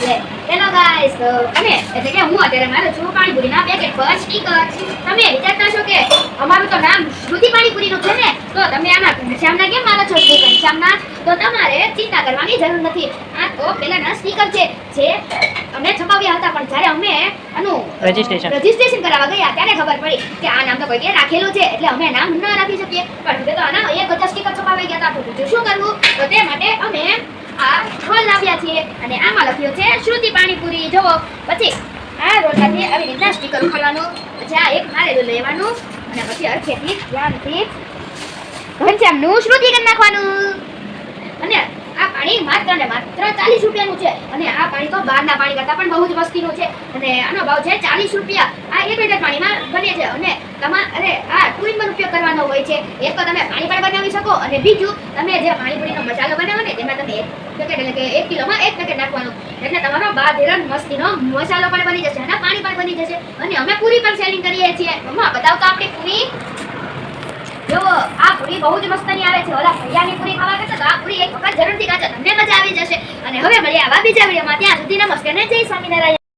તો તમે એટલે કે હું અત્યારે મારો છું પાણીપુરીના પેકેટ પર સ્ટીકર તમે વિચારતા છો કે અમારું તો નામ શ્રુતિ પાણીપુરીનું છે ને તો તમે આના ઘનશ્યામના કેમ મારો છો? શ્રી ઘનશ્યામના તો તમારે ચિંતા કરવાની જરૂર નથી. આ તો પેલાના સ્ટીકર છે જે અમે છપાવ્યા હતા પણ જ્યારે અમે આનું રજીસ્ટ્રેશન રજીસ્ટ્રેશન કરાવવા ગયા ત્યારે ખબર પડી કે આ નામ તો કોઈએ રાખેલું છે એટલે અમે નામ ન રાખી શકીએ. પણ હવે તો આના એક બધા સ્ટીકર છપાવી ગયા હતા તો શું કરવું? તો તે માટે અમે છીએ અને આમાં લખ્યું છે, શ્રુતિ પાણીપુરી. જુઓ, પછી આ રોટલાથી આવી રીતના સ્ટીકર ખોલવાનું પછી આ એક મારેલું લેવાનું, અને પછી અરખેથી ધ્યાનથી ઘનશ્યામનું શ્રુતિ કરી નાખવાનું. અને આ પાણી માત્ર ને માત્ર ચાલીસ રૂપિયાનું છે, અને આ પાણી બહારના પાણી કરતાં પણ બહુ જ વસ્તીનું છે. અને આનો ભાવ છે ચાલીસ રૂપિયા. આ એક લીટર પાણીમાં બને છે. અને તમારે આ ટુઇનમાં ઉપયોગ કરવાનો હોય છે. એક તો તમે પાણી પણ બનાવી શકો અને બીજું તમે જે પાણીપુરીનો મસાલો બનાવો ને, તેમાં તમે એક પેકેટ એટલે કે એક કિલોમાં એક પેકેટ નાખવાનું. એટલે તમારો બાધેરન મસ્તીનો મસાલો પણ બની જશે અને પાણી પણ બની જશે. અને અમે પૂરી પણ સેલિંગ કરીએ છીએ. મમ્મા, બતાવ આપણી પૂરી. જો, આ પૂરી બહુ જ મસ્તની આવે છે. ઓલા ભૈયાની પૂરી ખાવા પૂરી એક વખત જરૂરથી ખાજો તમને મજા આવી જશે. અને હવે મળીએ આવા બીજા વિડીયોમાં. ત્યાં સુધી નમસ્કાર ને જય સ્વામિનારાયણ.